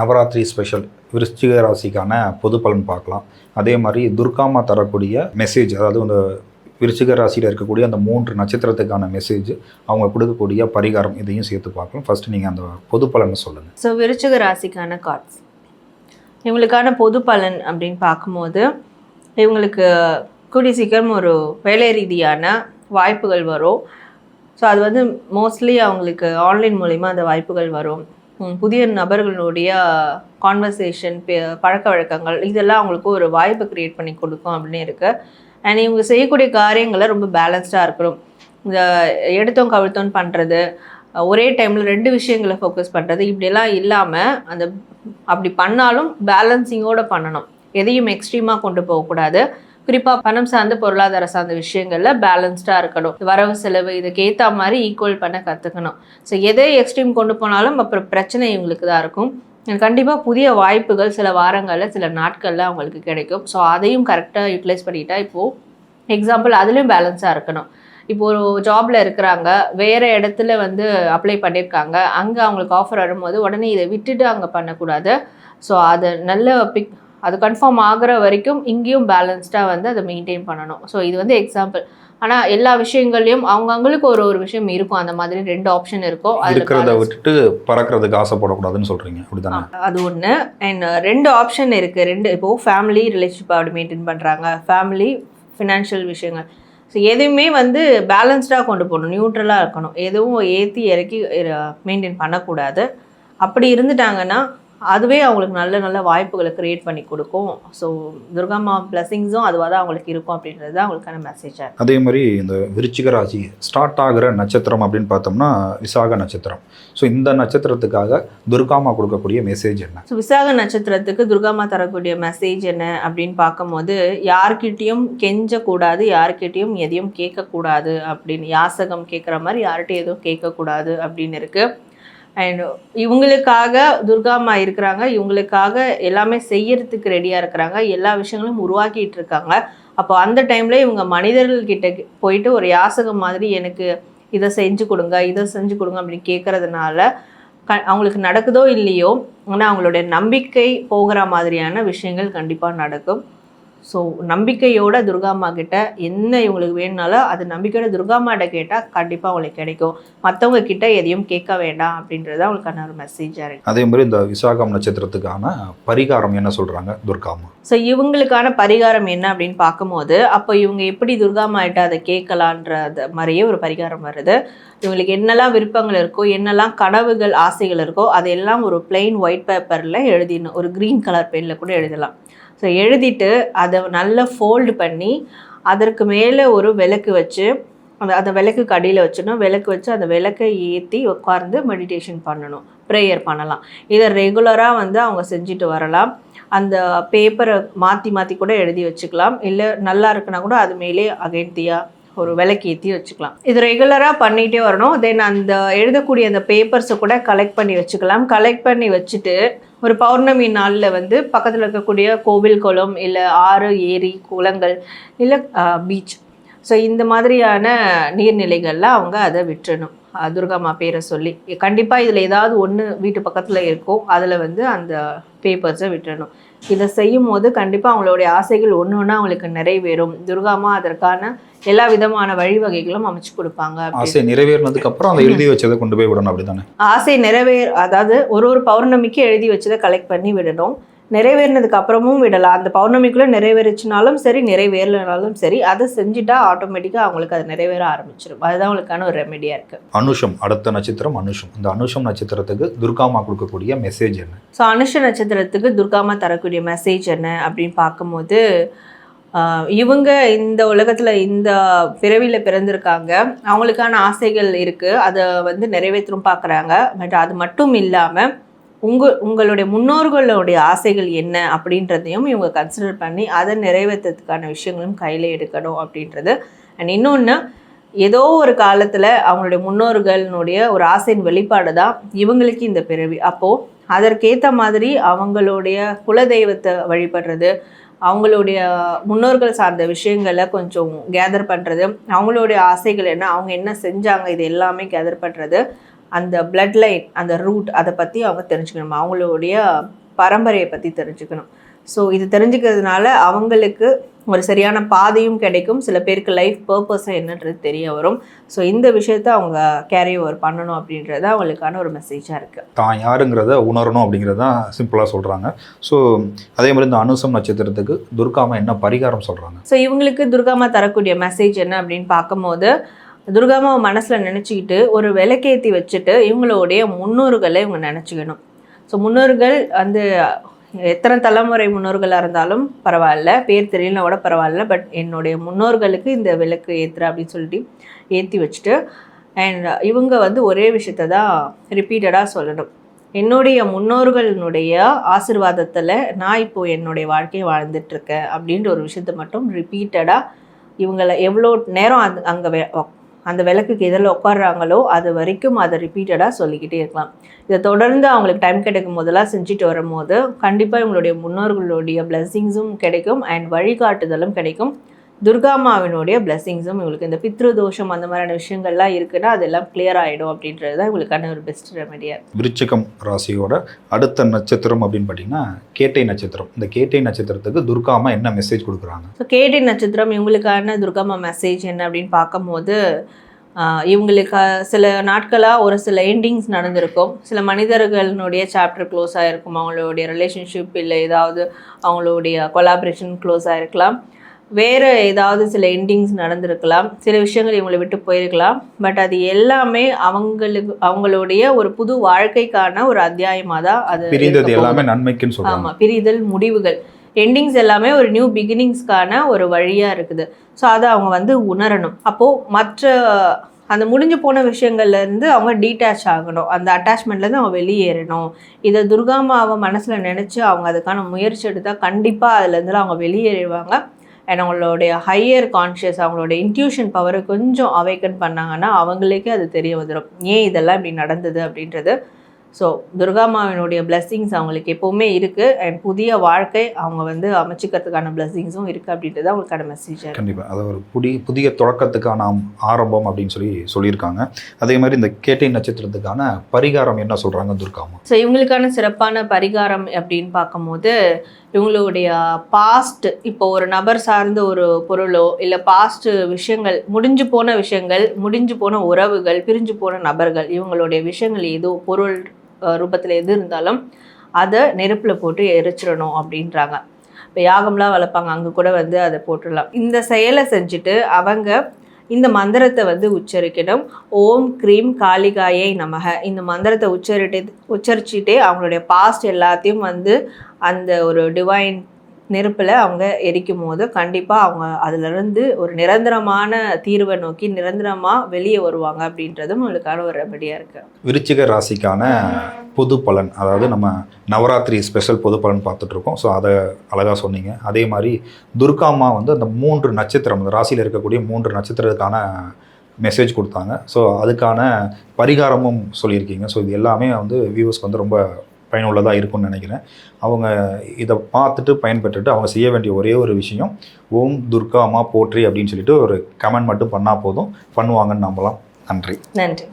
Navaratri special விருச்சிக ராசிக்கான பொது பலன் பார்க்கலாம். அதே மாதிரி துர்காமா தரக்கூடிய மெசேஜ் அதாவது அந்த விருச்சிக ராசியில் இருக்கக்கூடிய அந்த மூன்று நட்சத்திரத்துக்கான மெசேஜ் அவங்க கொடுக்கக்கூடிய பரிகாரம் இதையும் சேர்த்து பார்க்கலாம். ஃபர்ஸ்ட் நீங்கள் அந்த பொது பலனை சொல்லுங்கள் ஸோ விருச்சிக ராசிக்கான கார்ட்ஸ் இவங்களுக்கான பொது பலன் அப்படின்னு பார்க்கும்போது இவங்களுக்கு கூடி சீக்கிரம் ஒரு வேலை ரீதியான வாய்ப்புகள் வரும். ஸோ அது வந்து மோஸ்ட்லி அவங்களுக்கு ஆன்லைன் மூலிமா அந்த வாய்ப்புகள் வரும். புதிய நபர்களுடைய கான்வர்சேஷன் பழக்க வழக்கங்கள் இதெல்லாம் அவங்களுக்கு ஒரு வாய்ப்பு க்ரியேட் பண்ணி கொடுக்கும் அப்படின்னு இருக்குது அண்ட் இவங்க செய்யக்கூடிய காரியங்களை ரொம்ப பேலன்ஸ்டாக இருக்கணும். இந்த எடுத்தோம் கவிழ்த்தோம் பண்ணுறது ஒரே டைமில் ரெண்டு விஷயங்களை ஃபோக்கஸ் பண்ணுறது இப்படியெல்லாம் இல்லாமல் அந்த அப்படி பண்ணாலும் பேலன்சிங்கோடு பண்ணணும். எதையும் எக்ஸ்ட்ரீமாக கொண்டு போகக்கூடாது. குறிப்பாக பணம் சார்ந்த பொருளாதார சார்ந்த விஷயங்களில் பேலன்ஸ்டாக இருக்கணும். வரவு செலவு இதுக்கு ஏற்ற மாதிரி ஈக்குவல் பண்ண கற்றுக்கணும் ஸோ எதை எக்ஸ்ட்ரீம் கொண்டு போனாலும் அப்புறம் பிரச்சனை இவங்களுக்கு தான் இருக்கும். கண்டிப்பாக புதிய வாய்ப்புகள் சில வாரங்களில் சில நாட்களில் அவங்களுக்கு கிடைக்கும். ஸோ அதையும் கரெக்டாக யூட்டிலைஸ் பண்ணிட்டா இப்போது எக்ஸாம்பிள் அதுலேயும் பேலன்ஸாக இருக்கணும். இப்போ ஒரு ஜாப்ல இருக்கிறாங்க வேற இடத்துல வந்து அப்ளை பண்ணியிருக்காங்க அங்கே அவங்களுக்கு ஆஃபர் வரும்போது உடனே இதை விட்டுட்டு அங்கே பண்ணக்கூடாது. ஸோ அது நல்ல பிக் அது கன்ஃபார்ம் ஆகுற வரைக்கும் இங்கேயும் பேலன்ஸ்டாக வந்து அதை மெயின்டைன் பண்ணணும். ஸோ இது வந்து எக்ஸாம்பிள் ஆனால் எல்லா விஷயங்கள்லையும் அவங்கவுங்களுக்கு ஒரு ஒரு விஷயம் இருக்கும். அந்த மாதிரி ரெண்டு ஆப்ஷன் இருக்கும் இருக்கிறத விட்டுட்டு பறக்கிறதுக்கு ஆசைப்படக்கூடாதுன்னு சொல்கிறீங்க அப்படிதானே? அது ஒன்று அண்ட் ரெண்டு ஆப்ஷன் இருக்குது ரெண்டு இப்போது ஃபேமிலி ரிலேஷன்ஷிப் அப்படி மெயின்டைன் பண்ணுறாங்க ஃபேமிலி ஃபினான்ஷியல் விஷயங்கள். ஸோ எதுவுமே வந்து பேலன்ஸ்டாக கொண்டு போகணும். நியூட்ரலாக இருக்கணும். எதுவும் ஏற்றி இறக்கி மெயின்டைன் பண்ணக்கூடாது. அப்படி இருந்துட்டாங்கன்னா அதுவே அவங்களுக்கு நல்ல நல்ல வாய்ப்புகளை க்ரியேட் பண்ணி கொடுக்கும். ஸோ துர்காமா பிளஸிங்ஸும் அதுவாக தான் அவங்களுக்கு இருக்கும் அப்படின்றது தான் அவங்களுக்கான மெசேஜாக அதே மாதிரி இந்த விருச்சிக ராசி ஸ்டார்ட் ஆகிற நட்சத்திரம் அப்படின்னு பார்த்தோம்னா விசாக நட்சத்திரம். ஸோ இந்த நட்சத்திரத்துக்காக துர்காமா கொடுக்கக்கூடிய மெசேஜ் என்ன? ஸோ விசாக நட்சத்திரத்துக்கு துர்காமா தரக்கூடிய மெசேஜ் என்ன அப்படின்னு பார்க்கும்போது யார்கிட்டயும் கெஞ்சக்கூடாது யார்கிட்டயும் எதையும் கேட்கக்கூடாது அப்படின்னு யாசகம் கேட்குற மாதிரி யார்கிட்டையும் எதுவும் கேட்கக்கூடாது அப்படின்னு இருக்கு. அண்ட் இவங்களுக்காக துர்காமா இருக்கிறாங்க. இவங்களுக்காக எல்லாமே செய்யறதுக்கு ரெடியாக இருக்கிறாங்க. எல்லா விஷயங்களும் உருவாக்கிட்டு இருக்காங்க. அப்போ அந்த டைமில் இவங்க மனிதர்கள்கிட்ட போயிட்டு ஒரு யாசகம் மாதிரி எனக்கு இதை செஞ்சு கொடுங்க இதை செஞ்சு கொடுங்க அப்படின்னு கேட்கறதுனால க அவங்களுக்கு நடக்குதோ இல்லையோ ஆனால் அவங்களுடைய நம்பிக்கை போகிற மாதிரியான விஷயங்கள் கண்டிப்பாக நடக்கும். ஸோ நம்பிக்கையோட துர்காம்மா கிட்ட என்ன இவங்களுக்கு வேணுனாலும் அது நம்பிக்கையோட துர்காம்மாட்ட கேட்டால் கண்டிப்பாக அவங்களுக்கு கிடைக்கும். மற்றவங்க கிட்ட எதையும் கேட்க வேண்டாம் அப்படின்றது அவங்களுக்கான ஒரு மெசேஜாக இருக்கு. அதே மாதிரி இந்த விசாகம் நட்சத்திரத்துக்கான பரிகாரம் என்ன சொல்கிறாங்க துர்காமா ஸோ இவங்களுக்கான பரிகாரம் என்ன அப்படின்னு பார்க்கும்போது அப்போ இவங்க எப்படி துர்காமாயிட்ட அதை கேட்கலான்றது மாதிரியே ஒரு பரிகாரம் வருது. இவங்களுக்கு என்னெல்லாம் விருப்பங்கள் இருக்கோ என்னெல்லாம் கனவுகள் ஆசைகள் இருக்கோ அதையெல்லாம் ஒரு plain ஒயிட் பேப்பரில் எழுதிடணும். ஒரு க்ரீன் கலர் பெனில் கூட எழுதலாம். ஸோ எழுதிட்டு அதை நல்லா ஃபோல்டு பண்ணி அதற்கு மேலே ஒரு விளக்கு வச்சு அந்த அந்த விளக்குக்கு அடியில் வச்சிடணும். விளக்கு வச்சு அந்த விளக்கை ஏற்றி உட்கார்ந்து மெடிடேஷன் பண்ணணும். ப்ரேயர் பண்ணலாம். இதை ரெகுலராக வந்து அவங்க செஞ்சுட்டு வரலாம். அந்த பேப்பரை மாற்றி மாற்றி கூட எழுதி வச்சுக்கலாம். இல்லை நல்லா இருக்குன்னா கூட அது மேலே அகைன்த்தியாக ஒரு விளக்கு ஏற்றி வச்சுக்கலாம். இது ரெகுலராக பண்ணிகிட்டே வரணும். தென் அந்த எழுதக்கூடிய அந்த பேப்பர்ஸை கூட கலெக்ட் பண்ணி வச்சுக்கலாம். கலெக்ட் பண்ணி வச்சுட்டு ஒரு பௌர்ணமி நாளில் வந்து பக்கத்தில் இருக்கக்கூடிய கோவில் குளம் இல்லை ஆறு ஏரி குளங்கள் இல்லை பீச் ஸோ இந்த மாதிரியான நீர்நிலைகளில் அவங்க அதை விட்டுறணும் துர்காமா பேரை சொல்லி. கண்டிப்பாக இதில் ஏதாவது ஒன்று வீட்டு பக்கத்தில் இருக்கும் அதில் வந்து அந்த பேப்பர்ஸை விட்டுறணும் இதை செய்யும் போது கண்டிப்பாக அவங்களுடைய ஆசைகள் ஒன்று ஒன்றா அவங்களுக்கு நிறைவேறும். துர்காமா அதற்கான எல்லா விதமான வழிவகைகளும் அமைச்சு கொடுப்பாங்க. ஆசை நிறைவேறினதுக்கு அப்புறம் அதை எழுதி வச்சதை கொண்டு போய் விடணும் அப்படிதானே? ஆசை நிறைவேற அதாவது ஒரு ஒரு பௌர்ணமிக்கு எழுதி வச்சதை கலெக்ட் பண்ணி விடணும். நிறைவேறினதுக்கு அப்புறமும் விடலாம் அந்த பௌர்ணமிக்குள்ளே நிறைவேறிச்சினாலும் சரி நிறைவேறலனாலும் சரி அதை செஞ்சுட்டா ஆட்டோமேட்டிக்காக அவங்களுக்கு அது நிறைவேற ஆரம்பிச்சிடும் அதுதான் அவங்களுக்கான ஒரு ரெமெடியாக இருக்குது அனுஷம் அடுத்த நட்சத்திரம் அனுஷம். இந்த அனுஷம் நட்சத்திரத்துக்கு துர்காமா கொடுக்கக்கூடிய மெசேஜ் என்ன? ஸோ அனுஷ நட்சத்திரத்துக்கு துர்காமா தரக்கூடிய மெசேஜ் என்ன அப்படின்னு பார்க்கும்போது இவங்க இந்த உலகத்தில் இந்த பிறவியில் பிறந்திருக்காங்க. அவங்களுக்கான ஆசைகள் இருக்குது அதை வந்து நிறைவேற்றும் பார்க்குறாங்க. பட் அது மட்டும் இல்லாமல் உங்க உங்களுடைய முன்னோர்களுடைய ஆசைகள் என்ன அப்படின்றதையும் இவங்க கன்சிடர் பண்ணி அதை நிறைவேற்றத்துக்கான விஷயங்களும் கையில் எடுக்கணும் அப்படின்றது. அண்ட் இன்னொன்று ஏதோ ஒரு காலத்தில் அவங்களுடைய முன்னோர்களுடைய ஒரு ஆசையின் வெளிப்பாடு தான் இவங்களுக்கு இந்த பிறவி. அப்போது அதற்கேற்ற மாதிரி அவங்களுடைய குலதெய்வத்தை வழிபடுறது அவங்களுடைய முன்னோர்கள் சார்ந்த விஷயங்களை கொஞ்சம் கேதர் பண்ணுறது அவங்களுடைய ஆசைகள் என்ன அவங்க என்ன செஞ்சாங்க இது எல்லாமே கேதர் பண்ணுறது அந்த blood லைன் அந்த ரூட் அதை பற்றி அவங்க தெரிஞ்சுக்கணும். அவங்களுடைய பரம்பரையை பற்றி தெரிஞ்சுக்கணும். ஸோ இது தெரிஞ்சுக்கிறதுனால அவங்களுக்கு ஒரு சரியான பாதையும் கிடைக்கும். சில பேருக்கு லைஃப் பர்பஸை என்னன்றது தெரிய வரும். ஸோ இந்த விஷயத்த அவங்க கேரி ஓவர் பண்ணணும் அப்படின்றது அவங்களுக்கான ஒரு மெசேஜாக இருக்குது தான் யாருங்கிறத உணரணும் அப்படிங்கிறத தான் சிம்பிளாக சொல்கிறாங்க ஸோ அதே மாதிரி இந்த அனுசம் நட்சத்திரத்துக்கு துர்காமா என்ன பரிகாரம் சொல்கிறாங்க ஸோ இவங்களுக்கு துர்காமா தரக்கூடிய மெசேஜ் என்ன அப்படின்னு பார்க்கும்போது துர்காமாவை மனசில் நினச்சிக்கிட்டு ஒரு விளக்கேற்றி வச்சுட்டு இவங்களுடைய முன்னோர்களை இவங்க நினச்சிக்கணும். ஸோ முன்னோர்கள் வந்து எத்தனை தலைமுறை முன்னோர்களாக இருந்தாலும் பரவாயில்ல பேர் தெரியலனா கூட பரவாயில்ல பட் என்னுடைய முன்னோர்களுக்கு இந்த விளக்கு ஏற்றுற அப்படின்னு சொல்லிட்டு ஏற்றி வச்சுட்டு அண்ட் இவங்க வந்து ஒரே விஷயத்த தான் ரிப்பீட்டடாக சொல்லணும். என்னுடைய முன்னோர்களினுடைய ஆசிர்வாதத்தில் நான் இப்போது என்னுடைய வாழ்க்கையை வாழ்ந்துட்டுருக்கேன் அப்படின்ற ஒரு விஷயத்த மட்டும் ரிப்பீட்டடாக இவங்களை எவ்வளோ நேரம் அது அங்கே அந்த விளக்குக்கு எதில் உட்காடுறாங்களோ அது வரைக்கும் அதை ரிப்பீட்டடாக சொல்லிக்கிட்டே இருக்கலாம். இதை தொடர்ந்து அவங்களுக்கு டைம் கிடைக்கும் போதெல்லாம் செஞ்சுட்டு வரும்போது கண்டிப்பாக இவங்களுடைய முன்னோர்களுடைய பிளெஸ்ஸிங்ஸும் கிடைக்கும் அண்ட் வழிகாட்டுதலும் கிடைக்கும். துர்காமாவினுடைய பிளெஸ்ஸிங்ஸும் இவங்களுக்கு இந்த பித்ரு தோஷம் அந்த மாதிரியான விஷயங்கள்லாம் இருக்குன்னா அதெல்லாம் கிளியர் ஆகிடும் அப்படின்றது தான் இவங்களுக்கான ஒரு பெஸ்ட் ரெமெடியாக விருச்சிகம் ராசியோட அடுத்த நட்சத்திரம் அப்படின்னு பார்த்தீங்கன்னா கேட்டை நட்சத்திரம். இந்த கேட்டை நட்சத்திரத்துக்கு துர்காமா என்ன மெசேஜ் கொடுக்குறாங்க? ஸோ கேட்டி நட்சத்திரம் இவங்களுக்கான துர்காமா மெசேஜ் என்ன அப்படின்னு பார்க்கும்போது இவங்களுக்கு சில நாட்களாக ஒரு சில எண்டிங்ஸ் நடந்திருக்கும். சில மனிதர்களுடைய சாப்டர் க்ளோஸ் ஆகிருக்கும் அவங்களுடைய ரிலேஷன்ஷிப் இல்லை ஏதாவது அவங்களுடைய கொலாபரேஷன் க்ளோஸ் ஆகிருக்கலாம் வேறு ஏதாவது சில எண்டிங்ஸ் நடந்திருக்கலாம். சில விஷயங்கள் இவங்களை விட்டு போயிருக்கலாம். பட் அது எல்லாமே அவங்களுக்கு அவங்களுடைய ஒரு புது வாழ்க்கைக்கான ஒரு அத்தியாயமாக தான் அது பிரிந்தது. எல்லாமே நன்மைக்குன்னு ஆமாம் பிரிதல் முடிவுகள். எண்டிங்ஸ் எல்லாமே ஒரு நியூ பிகினிங்ஸ்க்கான ஒரு வழியாக இருக்குது. ஸோ அதை அவங்க வந்து உணரணும். அப்போது மற்ற அந்த முடிஞ்சு போன விஷயங்கள்ல இருந்து அவங்க டீட்டாச் ஆகணும். அந்த அட்டாச்மெண்ட்லேருந்து அவங்க வெளியேறணும். இதை துர்காமாவை மனசில் நினச்சி அவங்க அதுக்கான முயற்சி எடுத்தால் கண்டிப்பாக அதுலேருந்து அவங்க வெளியேறிடுவாங்க. அண்ட் அவங்களுடைய ஹையர் கான்ஷியஸ் அவங்களோட இன்ட்யூஷன் பவரை கொஞ்சம் அவைக்கன் பண்ணாங்கன்னா அவங்களுக்கே அது தெரிய வந்துடும் ஏன் இதெல்லாம் இப்படி நடந்தது அப்படின்றது? ஸோ துர்காமாவினுடைய blessings அவங்களுக்கு எப்போவுமே இருக்குது அண்ட் புதிய வாழ்க்கை அவங்க வந்து அமைச்சிக்கிறதுக்கான blessings-உம் இருக்குது அப்படின்றது அவங்களுக்கான மெசேஜாக கண்டிப்பாக அது ஒரு புதிய புதிய தொடக்கத்துக்கான ஆரம்பம் அப்படின்னு சொல்லி சொல்லியிருக்காங்க. அதே மாதிரி இந்த கேட்டை நட்சத்திரத்துக்கான பரிகாரம் என்ன சொல்கிறாங்க துர்காமா ஸோ இவங்களுக்கான சிறப்பான பரிகாரம் அப்படின்னு பார்க்கும்போது இவங்களுடைய பாஸ்ட் இப்போ ஒரு நபர் சார்ந்த ஒரு பொருளோ இல்லை பாஸ்ட் விஷயங்கள் முடிஞ்சு போன விஷயங்கள் முடிஞ்சு போன உறவுகள் பிரிஞ்சு போன நபர்கள் இவங்களுடைய விஷயங்கள் ஏதோ பொருள் ரூபத்தில் எது இருந்தாலும் அதை நெருப்பில் போட்டு எரிச்சிடணும் அப்படின்றாங்க. இப்போ யாகம்லாம் வளர்ப்பாங்க அங்கே கூட வந்து அதை போட்டுடலாம். இந்த செயலை செஞ்சுட்டு அவங்க இந்த மந்திரத்தை வந்து உச்சரிக்கணும். ஓம் க்ரீம் காளிகாயை நமக. இந்த மந்திரத்தை உச்சரிட்டு உச்சரிச்சுட்டே அவங்களுடைய பாஸ்ட் எல்லாத்தையும் வந்து அந்த ஒரு டிவைன் நெருப்பில் அவங்க எரிக்கும் போது கண்டிப்பாக அவங்க அதிலிருந்து ஒரு நிரந்தரமான தீர்வை நோக்கி நிரந்தரமாக வெளியே வருவாங்க அப்படின்றதும் அவங்களுக்கான ஒரு ரெமடியாக இருக்குது விருச்சிக ராசிக்கான பொது பலன் அதாவது நம்ம நவராத்திரி ஸ்பெஷல் பொது பலன் பார்த்துட்ருக்கோம். ஸோ அதை அழகாக சொன்னீங்க. அதே மாதிரி துர்காம்மா வந்து அந்த மூன்று நட்சத்திரம் அந்த ராசியில் இருக்கக்கூடிய மூன்று நட்சத்திரத்துக்கான மெசேஜ் கொடுத்தாங்க. ஸோ அதுக்கான பரிகாரமும் சொல்லியிருக்கீங்க. ஸோ இது எல்லாமே வந்து வியூவர்ஸ்க்கு வந்து ரொம்ப பயனுள்ளதாக இருக்கும்னு நினைக்கிறேன். அவங்க இதை பார்த்துட்டு பயன்பெற்றுட்டு அவங்க செய்ய வேண்டிய ஒரே ஒரு விஷயம் ஓம் துர்கா அம்மா போற்றி அப்படின்னு சொல்லிட்டு ஒரு கமெண்ட் மட்டும் பண்ணால் போதும். பண்ணுவாங்கன்னு நம்பலாம். நன்றி. நன்றி.